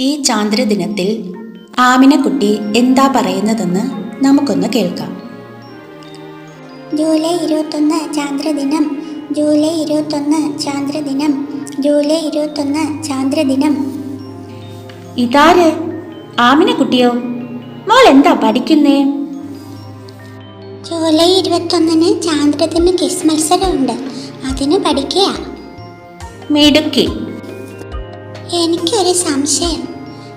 ഈ ചാന്ദ്രദിനത്തിൽ ആമിനക്കുട്ടി എന്താ പറയുന്നതെന്ന് നമുക്കൊന്ന് കേൾക്കാം. ജൂലൈ ഇരുപത്തൊന്ന് ചാന്ദ്രദിനം ജൂലൈ ഇരുപത്തൊന്ന് ചാന്ദ്രദിനം ജൂലൈ ഇരുപത്തൊന്ന് ചാന്ദ്രദിനം. ഇതാര്? ആമിനക്കുട്ടിയോ? മോൾ എന്താ പഠിക്കുന്നേ? ജൂലൈ ഇരുപത്തൊന്നിന് ചാന്ദ്രദിന കിസ് മത്സരമുണ്ട്. അതിന് പഠിക്കുക മിടുക്കി. എനിക്കൊരു സംശയം.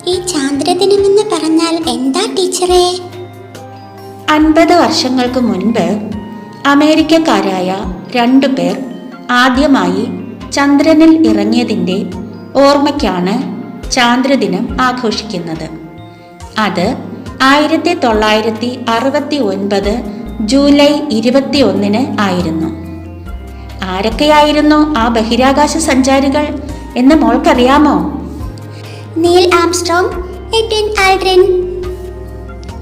ഈ ചാന്ദ്രദിനം എന്ന് പറഞ്ഞാൽ എന്താ ടീച്ചറേ? അൻപത് വർഷങ്ങൾക്ക് മുൻപ് അമേരിക്കക്കാരായ രണ്ടു പേർ ആദ്യമായി ചന്ദ്രനിൽ ഇറങ്ങിയതിന്റെ ഓർമ്മയ്ക്കാണ് ചാന്ദ്രദിനം ആഘോഷിക്കുന്നത്. അത് ആയിരത്തി തൊള്ളായിരത്തി അറുപത്തി ഒൻപത് ജൂലൈ ഇരുപത്തി ഒന്നിന് ആയിരുന്നു. ആരൊക്കെയായിരുന്നു ആ ബഹിരാകാശ സഞ്ചാരികൾ? എന്ന് മോൾക്കറിയാമോ? നീൽ ആംസ്ട്രോങ് ആൽഡ്രിൻ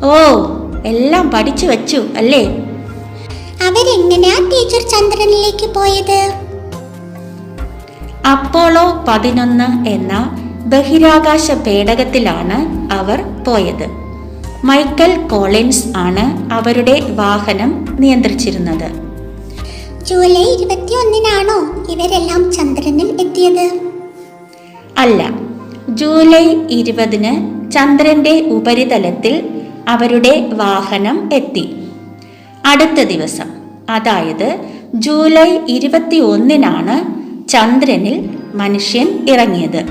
ഓ എല്ലാം പഠിച്ചു വെച്ചു അല്ലേ? അവരെങ്ങനെയാ ടീച്ചർ ചന്ദ്രനിലേക്ക് പോയത്? അപ്പോളോ പതിനൊന്ന് എന്ന ബഹിരാകാശ പേടകത്തിലാണ് അവർ പോയത്. മൈക്കൽ കോളിൻസ് ആണ് അവരുടെ വാഹനം നിയന്ത്രിച്ചിരുന്നത്. ജൂലൈ ഇരുപത്തിയൊന്നിനാണോ ഇവരെല്ലാം ചന്ദ്രനിൽ എത്തിയത്? അല്ല. ജൂലൈ ഇരുപതിന് ചന്ദ്രന്റെ ഉപരിതലത്തിൽ അവരുടെ വാഹനം എത്തി. അടുത്ത ദിവസം അതായത് ജൂലൈ ഇരുപത്തി ഒന്നിനാണ് ചന്ദ്രനിൽ മനുഷ്യൻ ഇറങ്ങിയത്.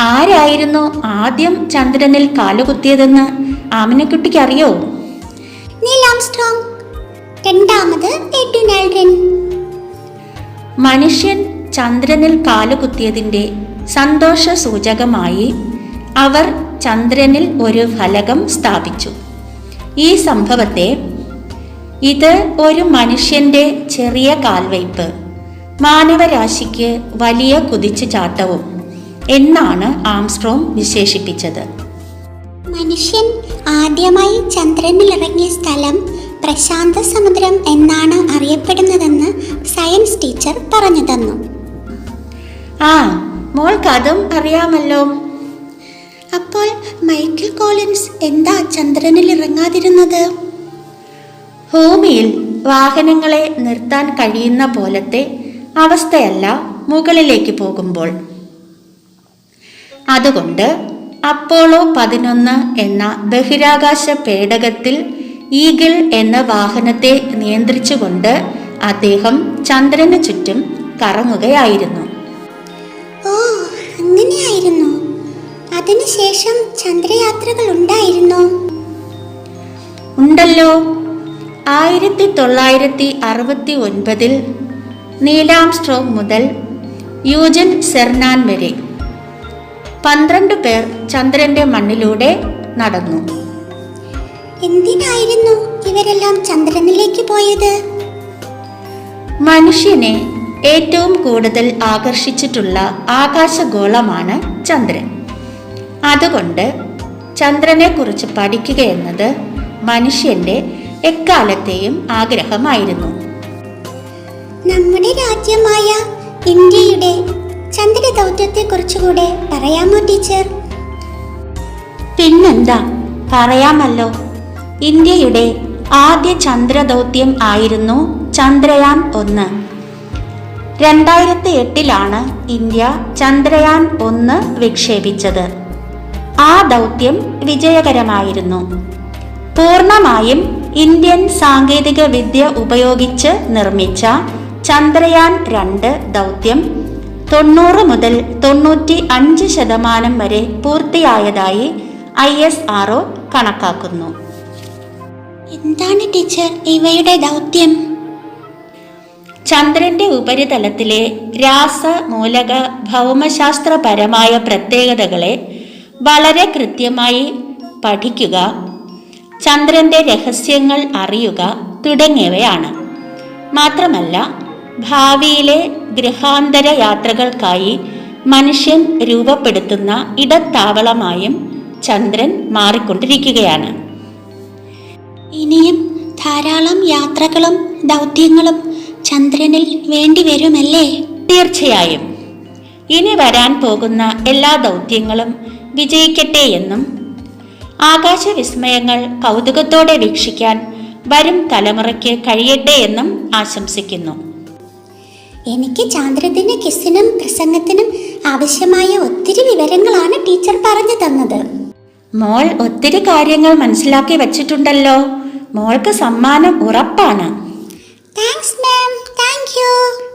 ആരായിരുന്നു ആദ്യം ചന്ദ്രനിൽ കാലുകുത്തിയതെന്ന് ആമിനക്കുട്ടിക്ക് അറിയോ? രണ്ടാമത് മനുഷ്യൻ ചന്ദ്രനിൽ കാലുകുത്തിയതിന്റെ സന്തോഷ സൂചകമായി അവർ ചന്ദ്രനിൽ ഒരു ഫലകം സ്ഥാപിച്ചു. ഈ സംഭവത്തെ ഇത് ഒരു മനുഷ്യന്റെ ചെറിയ കാൽവയ്പ് മാനവരാശിക്ക് വലിയ കുതിച്ചു ചാട്ടവും എന്നാണ് ആംസ്ട്രോം വിശേഷിപ്പിച്ചത്. മനുഷ്യൻ ആദ്യമായി ചന്ദ്രനിൽ ഇറങ്ങിയ സ്ഥലം പ്രശാന്ത സമുദ്രം എന്നാണ് അറിയപ്പെടുന്നതെന്ന് സയൻസ് ടീച്ചർ പറഞ്ഞു തന്നു. ആ മോൾക്ക് അതും അറിയാമല്ലോ അപ്പോൾ മൈക്കിൾ കോളിൻസ് എന്താ ചന്ദ്രനിൽ ഇറങ്ങാതിരുന്നത്? ഭൂമിയിൽ വാഹനങ്ങളെ നിർത്താൻ കഴിയുന്ന പോലത്തെ അവസ്ഥയല്ല മുകളിലേക്ക് പോകുമ്പോൾ. അതുകൊണ്ട് അപ്പോളോ പതിനൊന്ന് എന്ന ബഹിരാകാശ പേടകത്തിൽ ഈഗിൾ എന്ന വാഹനത്തെ നിയന്ത്രിച്ചുകൊണ്ട് അദ്ദേഹം ചന്ദ്രന് ചുറ്റും കറങ്ങുകയായിരുന്നു. അതിനുശേഷം ചന്ദ്രയാത്രകൾ ഉണ്ടായിരുന്നോ ഉണ്ടല്ലോ. ആയിരത്തി തൊള്ളായിരത്തി അറുപത്തി ഒൻപതിൽ നീലാംസ്ട്രോങ് മുതൽ യൂജൻ സെർനാൻ വരെ പന്ത്രണ്ട് പേർ ചന്ദ്രന്റെ മണ്ണിലൂടെ നടന്നു. എന്തിനായിരുന്നു ഇവരെല്ലാം ചന്ദ്രനിലേക്ക് പോയത്? മനുഷ്യനെ ഏറ്റവും കൂടുതൽ ആകർഷിച്ചിട്ടുള്ള ആകാശഗോളമാണ് ചന്ദ്രൻ. അതുകൊണ്ട് ചന്ദ്രനെക്കുറിച്ച് പഠിക്കുക എന്നത് മനുഷ്യന്റെ എക്കാലത്തെയും ആഗ്രഹമായിരുന്നു. നമ്മുടെ രാജ്യമായ ഇന്ത്യയുടെ ചന്ദ്ര ദൗത്യത്തെ കുറിച്ചുകൂടെ പറയാമോ ടീച്ചർ? പിന്നെന്താ? പറയാമല്ലോ. ഇന്ത്യയുടെ ആദ്യ ചന്ദ്ര ദൗത്യം ആയിരുന്നു ചന്ദ്രയാൻ ഒന്ന്. രണ്ടായിരത്തി എട്ടിലാണ് ഇന്ത്യ ചന്ദ്രയാൻ ഒന്ന് വിക്ഷേപിച്ചത്. ആ ദൗത്യം വിജയകരമായിരുന്നു. പൂർണമായും ഇന്ത്യൻ സാങ്കേതിക വിദ്യ ഉപയോഗിച്ച് നിർമ്മിച്ച ചന്ദ്രയാൻ രണ്ട് ദൗത്യം തൊണ്ണൂറ് മുതൽ തൊണ്ണൂറ്റി അഞ്ച് ശതമാനം വരെ പൂർത്തിയായതായി ഐ എസ് ആർ കണക്കാക്കുന്നു. എന്താണ് ടീച്ചർ ഇവയുടെ ദൗത്യം? ചന്ദ്രന്റെ ഉപരിതലത്തിലെ രാസമൂലക ഭൗമശാസ്ത്രപരമായ പ്രത്യേകതകളെ വളരെ കൃത്യമായി പഠിക്കുക ചന്ദ്രന്റെ രഹസ്യങ്ങൾ അറിയുക തുടങ്ങിയവയാണ്. മാത്രമല്ല ഭാവിയിലെ ഗൃഹാന്തര യാത്രകൾക്കായി മനുഷ്യൻ രൂപപ്പെടുത്തുന്ന ഇടത്താവളമായും ചന്ദ്രൻ മാറിക്കൊണ്ടിരിക്കുകയാണ്. ഇനിയും ധാരാളം യാത്രകളും ദൗത്യങ്ങളും ചന്ദ്രനിൽ വേണ്ടി വരുമല്ലേ? തീർച്ചയായും. ഇനി വരാൻ പോകുന്ന എല്ലാ ദൗത്യങ്ങളും വിജയിക്കട്ടെ എന്നും ആകാശ ആകാശവിസ്മയങ്ങൾ കൗതുകത്തോടെ വീക്ഷിക്കാൻ വരും തലമുറയ്ക്ക് കഴിയട്ടെ എന്നും ആശംസിക്കുന്നു. എനിക്ക് ചാന്ദ്രദിന കിസിനും പ്രസംഗത്തിനും ആവശ്യമായ ഒത്തിരി വിവരങ്ങളാണ് ടീച്ചർ പറഞ്ഞു തന്നത്. മോൾ ഒത്തിരി കാര്യങ്ങൾ മനസ്സിലാക്കി വെച്ചിട്ടുണ്ടല്ലോ. മോൾക്ക് സമ്മാനം ഉറപ്പാണ്. Thanks ma'am. Thank you.